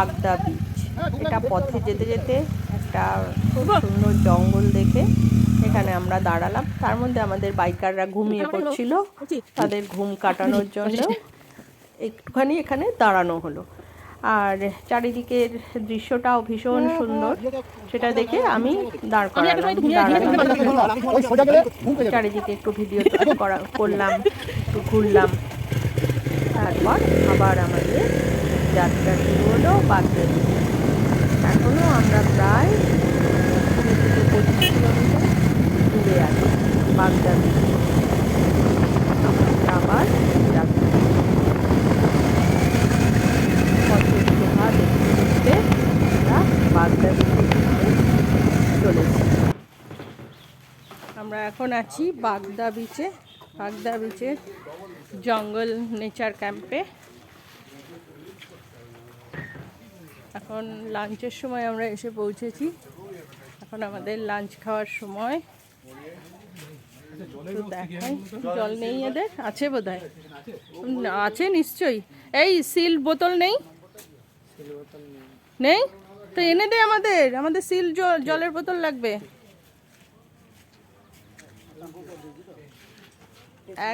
বাগদা বিচ এটা পথে যেতে যেতে একটা খুব সুন্দর জঙ্গল দেখে এখানে আমরা দাঁড়ালাম। তার মধ্যে আমাদের বাইকাররা ঘুমিয়ে পড়ছিল। তাদের ঘুম কাটানোর জন্য একটুখানি এখানে দাঁড়ানো হলো। আর চারিদিকের দৃশ্যটাও ভীষণ সুন্দর। সেটা দেখে আমি দাঁড় করালাম। চারিদিকে একটু ভিডিও করা করলাম একটু ঘুরলাম। তারপর আবার আমাদের যাত্রা শুরু হলো বাগদা এখনও আমরা প্রায় কুড়ি থেকে পঁচিশ কিলোমিটার দূরে আছি বাগদা আমরা আবার যাত্রা পথের শোভা দেখতে দেখতে আমরা বাগদা চলেছি আমরা এখন আছি বাগদা বিচে বাগদা বিচের জঙ্গল নেচার ক্যাম্পে এখন লাঞ্চের সময় আমরা এসে পৌঁছেছি। এখন আমাদের লাঞ্চ খাওয়ার সময়। জল নেই এদের? আছে বোধ আছে নিশ্চয়ই। এই সিল বোতল নেই? নেই? তো এনে দে আমাদের। আমাদের সিল জলের বোতল লাগবে।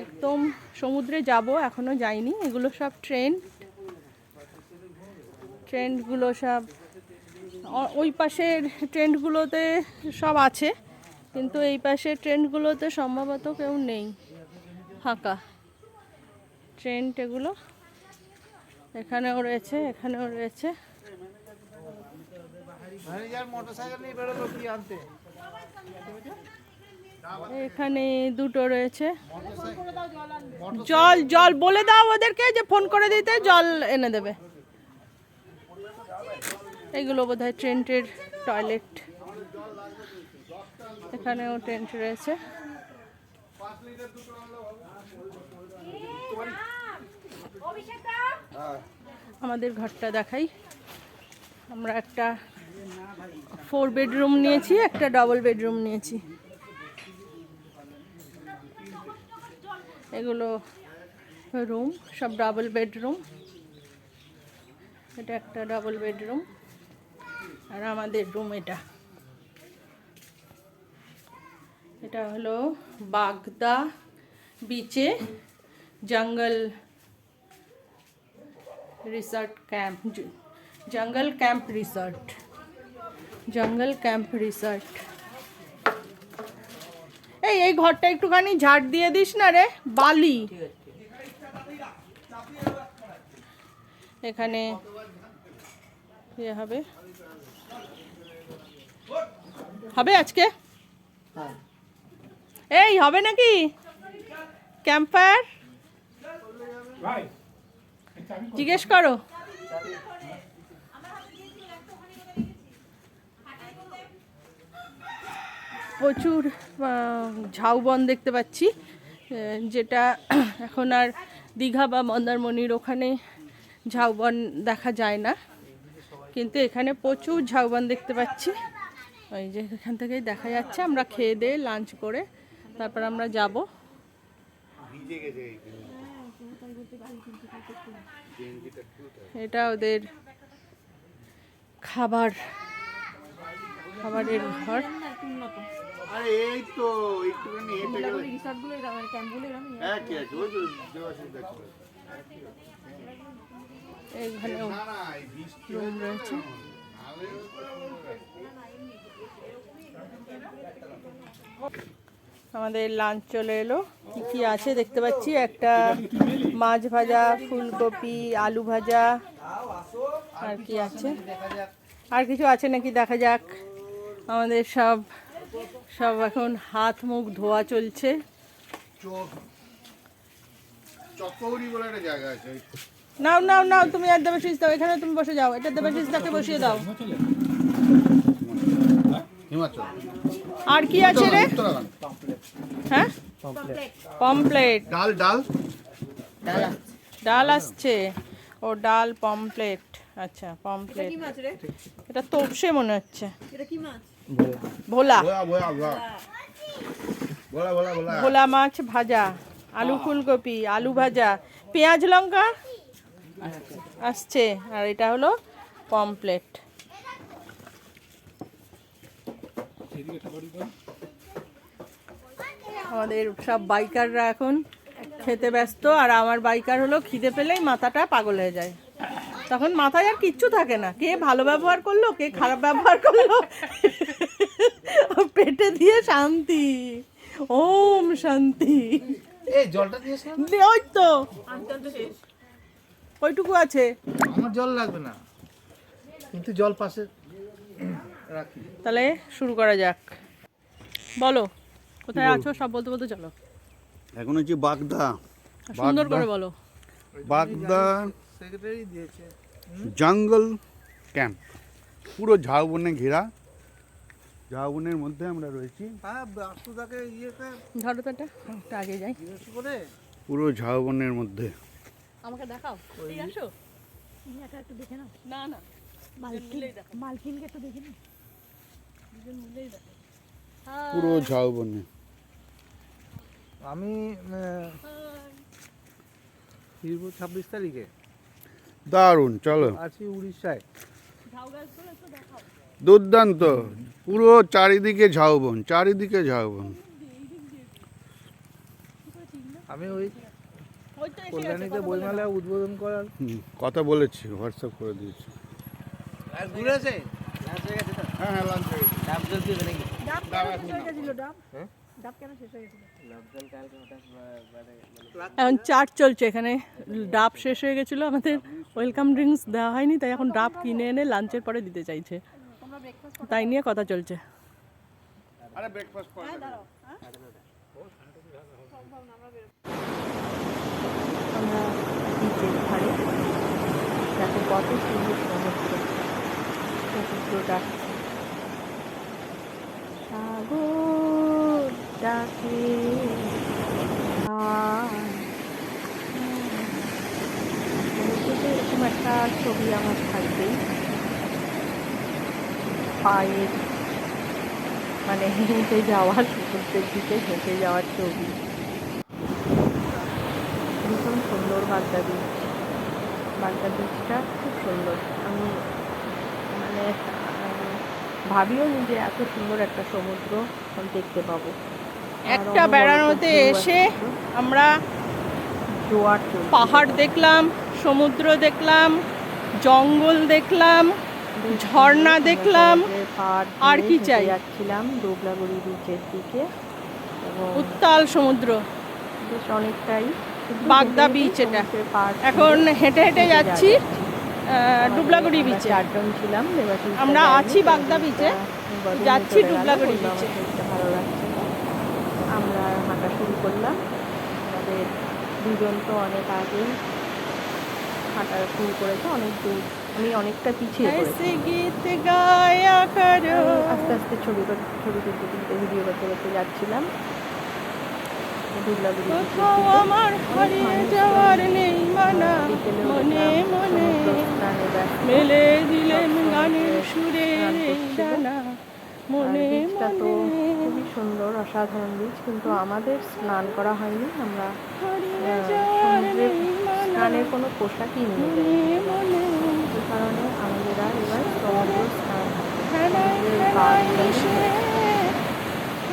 একদম সমুদ্রে যাব, এখনও যাইনি। এগুলো সব ট্রেন। ট্রেন্ডগুলো সব ওই পাশের ট্রেন্ডগুলোতে সব আছে কিন্তু এই পাশের ট্রেন্ডগুলোতে সম্ভবত কেউ নেই। ফাঁকা। ট্রেন্ড এগুলো এখানেও রয়েছে এখানেও রয়েছে। এখানে দুটো রয়েছে। জল জল বলে দাও ওদেরকে যে ফোন করে দিতে জল এনে দেবে। এগুলো বোধ হয় ট্রেন্টের টয়লেট। এখানেও টেন্ট রয়েছে। আমাদের ঘরটা দেখাই। আমরা একটা ফোর বেডরুম নিয়েছি, একটা ডবল বেডরুম নিয়েছি। এগুলো রুম সব ডাবল বেডরুম এটা একটা ডাবল বেডরুম আর আমাদের রুম এটা। এটা হলো বাগদা বিচে jungle resort camp jungle camp resort jungle camp resort এই এই ঘরটা একটুখানি ঝাড় দিয়ে দিস না রে, বালি। এখানে ইয়ে হবে। হবে আজকে? এই হবে নাকি? ক্যাম্পার জিজ্ঞেস করো। প্রচুর ঝাউবন দেখতে পাচ্ছি যেটা এখন আর দীঘা বা মন্দারমণির ওখানে ঝাউবন দেখা যায় না। কিন্তু এখানে প্রচুর ঝাউবন দেখতে পাচ্ছি। ওই যে এখান থেকেই দেখা যাচ্ছে আমরা খেয়ে দিয়ে লাঞ্চ করে তারপর আমরা যাব। এটা ওদের খাবার খাবারের ঘর। এইখানে রয়েছে। আমাদের লাঞ্চ চলে এলো। কি কি আছে দেখতে পাচ্ছি? একটা মাছ ভাজা ফুলকপি আলু ভাজা। আর কি আছে? আর কিছু আছে নাকি? দেখা যাক। আমাদের সব সব এখন হাত মুখ ধোয়া চলছে। নাও নাও নাও তুমি আর দেবাশিস দাও। এখানে তুমি বসে যাও। এটা দেবাশিস দাকে বসিয়ে দাও। আর কি আছে রে? হ্যাঁ? পমপ্লেট ডাল ডাল। ডাল আসছে। ও ডাল পমপ্লেট আচ্ছা পমপ্লেট এটা তোপসে মনে হচ্ছে। ভোলা। ভোলা। মাছ ভাজা আলু ফুলকপি আলু ভাজা। পেঁয়াজ লঙ্কা? আসছে। আর এটা হলো পমপ্লেট আমাদের সব বাইকাররা এখন খেতে ব্যস্ত আর আমার বাইকার হলো খিদে পেলেই মাথাটা পাগল হয়ে যায়। তখন মাথায় আর কিচ্ছু থাকে না কে ভালো ব্যবহার করল কে খারাপ ব্যবহার করল। পেটে দিয়ে শান্তি ওম শান্তি। এই জলটা দিয়েছ ওই তো। ওইটুকু আছে। আমার জল লাগবে না কিন্তু জল পাশে। তাহলে শুরু করা যাক। বলো কোথায় আছো? সব বলতে বলতে চলো। এখন হচ্ছে বাগদা। সুন্দর করে বলো। বাগদা সেক্রেটারি দিয়েছে। জঙ্গল ক্যাম্প। পুরো ঝাউবনে ঘেরা। ঝাউবনের মধ্যে আমরা রয়েছি। হ্যাঁ ধরো তো আগে যাই। পুরো ঝাউবনের মধ্যে। আমাকে দেখাও। এই আসো। একটু দেখে নাও। না না। মালকিন মালকিনকে একটু দেখে নাও। পুরো ঝাউবনে আমি ফিরব ছাব্বিশ তারিখে। দারুণ চলো। আছি উড়িষ্যায়। দুর্দান্ত পুরো চারিদিকে ঝাউবন চারিদিকে ঝাউবন আমি ওই ওই তো কল্যাণীতে বইমেলা উদ্বোধন করার কথা বলেছি হোয়াটসঅ্যাপ করে দিয়েছি। ঘুরেছে হ্যাঁ হ্যাঁ লাঞ্চ হয়ে গেছে। ডাব কেন শেষ হয়ে ডাব? হ্যাঁ? ডাব কেন শেষ হয়ে গেছিল? এখন চাট চলছে এখানে ডাব শেষ হয়ে গেছিল আমাদের ওয়েলকাম ড্রিঙ্কস দেওয়া হয়নি তাই এখন ডাব কিনে এনে লাঞ্চের পরে দিতে চাইছে। তাই নিয়ে কথা চলছে। আরে ব্রেকফাস্ট করে। আমরা বিচের ধারে দেখো কত সুন্দর সমুদ্র সমুদ্র সাগর ডাকে, এরকম একটা ছবি আমার থাকবেই পায়ের মানে হেঁটে যাওয়ার সমুদ্রের দিকে হেঁটে যাওয়ার ছবি। ভীষণ সুন্দর বাগদা বিচ বাগদা বিচটা খুব সুন্দর। আমি মানে ভাবিও নি যে এত সুন্দর একটা সমুদ্র দেখতে পাবো। একটা বেড়ানোতে এসে আমরা জোয়ার। পাহাড় দেখলাম সমুদ্র দেখলাম জঙ্গল দেখলাম ঝর্ণা দেখলাম। আর কি চাই? যাচ্ছিলাম দোবলাগুড়ি বিচের দিকে। উত্তাল সমুদ্র। বেশ অনেকটাই। বাগদা হেঁটে এটা। এখন হেঁটে হেঁটে যাচ্ছি। ডুবলাগুড়ি বিচে চারজন ছিলাম আমরা আছি বাগদা বিচে যাচ্ছি ডুবলাগুড়ি বিচে ভালো লাগছে আমরা হাঁটা শুরু করলাম। আমাদের দুজন তো অনেক আগে হাঁটা শুরু করেছে অনেক দূর। আমি অনেকটা পিছিয়ে আস্তে আস্তে ছবি ছবি তুলতে তুলতে ভিডিও করতে করতে যাচ্ছিলাম। কোথাও আমার হারিয়ে যাওয়ার নেই মানা মনে মনে। মেলে দিলেন গানের সুরে। ডানা মনে তো মনে খুবই সুন্দর অসাধারণ বীজ কিন্তু আমাদের স্নান করা হয়নি আমরা সমুদ্রে স্নানের কোনো পোশাকই নিয়ে মনে যাই মনে এই কারণে আমাদের আর এবার সমুদ্র স্নান হেলাই সমুদ্রের হেলাই পাড় মিশে ধরে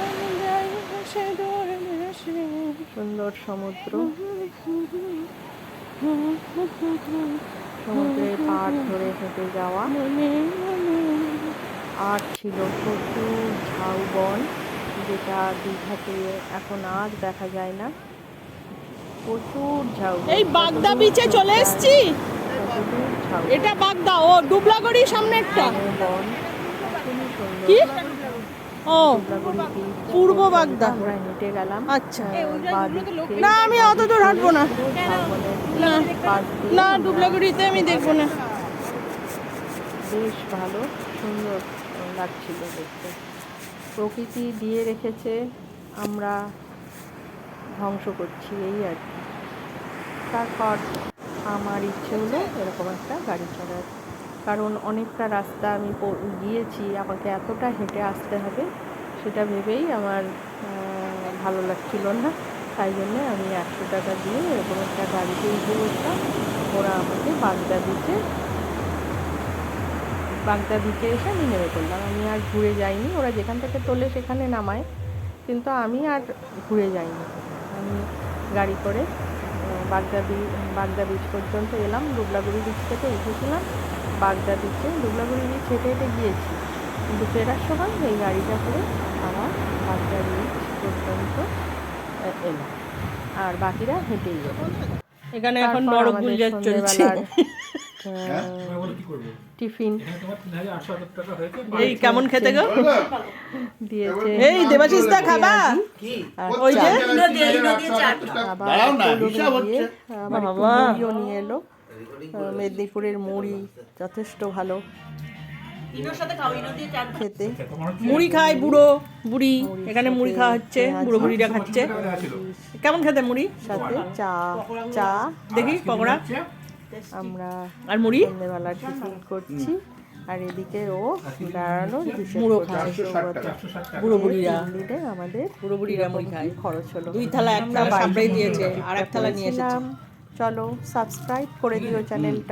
আমি যাই ভেসে দূর দেশে সুন্দর সমুদ্র। সমুদ্রের পাড় ধরে হেঁটে যাওয়া। আর ছিল প্রচুর ঝাউবন যেটা দীঘাতে এখন আর দেখা যায় না। প্রচুর ঝাউ এই বাগদা বিচে চলে এসেছি? এটা বাগদা ও ডুবলাগড়ির বন। খুবই সুন্দর। কি? ও। পূর্ব বাগদা। আমরা হেঁটে গেলাম আচ্ছা। না আমি অত দূর হাঁটবো না। না আমরা আমি দেখব না। বেশ ভালো সুন্দর লাগছিল দেখতে। প্রকৃতি দিয়ে রেখেছে আমরা ধ্বংস করছি এই আর কি। তারপর আমার ইচ্ছে হলো এরকম একটা গাড়ি চড়ার। কারণ অনেকটা রাস্তা আমি গিয়েছি, আমাকে এতটা হেঁটে আসতে হবে, সেটা ভেবেই আমার ভালো লাগছিল না। তাই জন্যে আমি একশো টাকা দিয়ে এরকম একটা গাড়িতে উঠে বসলাম। ওরা আমাকে বাগদা দিতে বাগদা বিচে এসে আমি নেমে পড়লাম। আমি আর ঘুরে যাইনি, ওরা যেখান থেকে তোলে সেখানে নামায়। কিন্তু আমি আর ঘুরে যাইনি। আমি গাড়ি করে বাগদা বি- বাগদা বিচ পর্যন্ত এলাম দুবলাগুড়ি বিচ থেকে উঠেছিলাম। বাগদা বিচে দুবলাগুড়ি বিচ হেঁটে হেঁটে গিয়েছি। কিন্তু ফেরার সময় এই গাড়িটা করে আমার বাগদা বিচ পর্যন্ত এলাম। আর বাকিরা হেঁটেই এলো এখানে এখন বড় গুলজার চলছে। টিফিন। এই কেমন খেতে গো? দিয়েছে। এই দেবাশিস দা খাবা আর ওই যে। মুড়িও নিয়ে এলো। মেদিনীপুরের মুড়ি যথেষ্ট ভালো। খেতে। মুড়ি খায় বুড়ো বুড়ি। এখানে মুড়ি খাওয়া হচ্ছে বুড়ো বুড়িরা খাচ্ছে। কেমন খেতে মুড়ি? সাথে চা। চা। দেখি পকোড়া। আমরা আর মুড়ি? সন্ধ্যেবেলা টিফিন করছি। আর এদিকে ও দাঁড়ানো মুড়ো। খায়। বুড়ো বুড়িরা। আমাদের বুড়ো বুড়িরা মুড়ি খায়। খরচ হলো। দুই থালা এক আমরা থালা দিয়েছে আর এক থালা নিয়ে এসেছে। চলো সাবস্ক্রাইব করে দিও চ্যানেলটা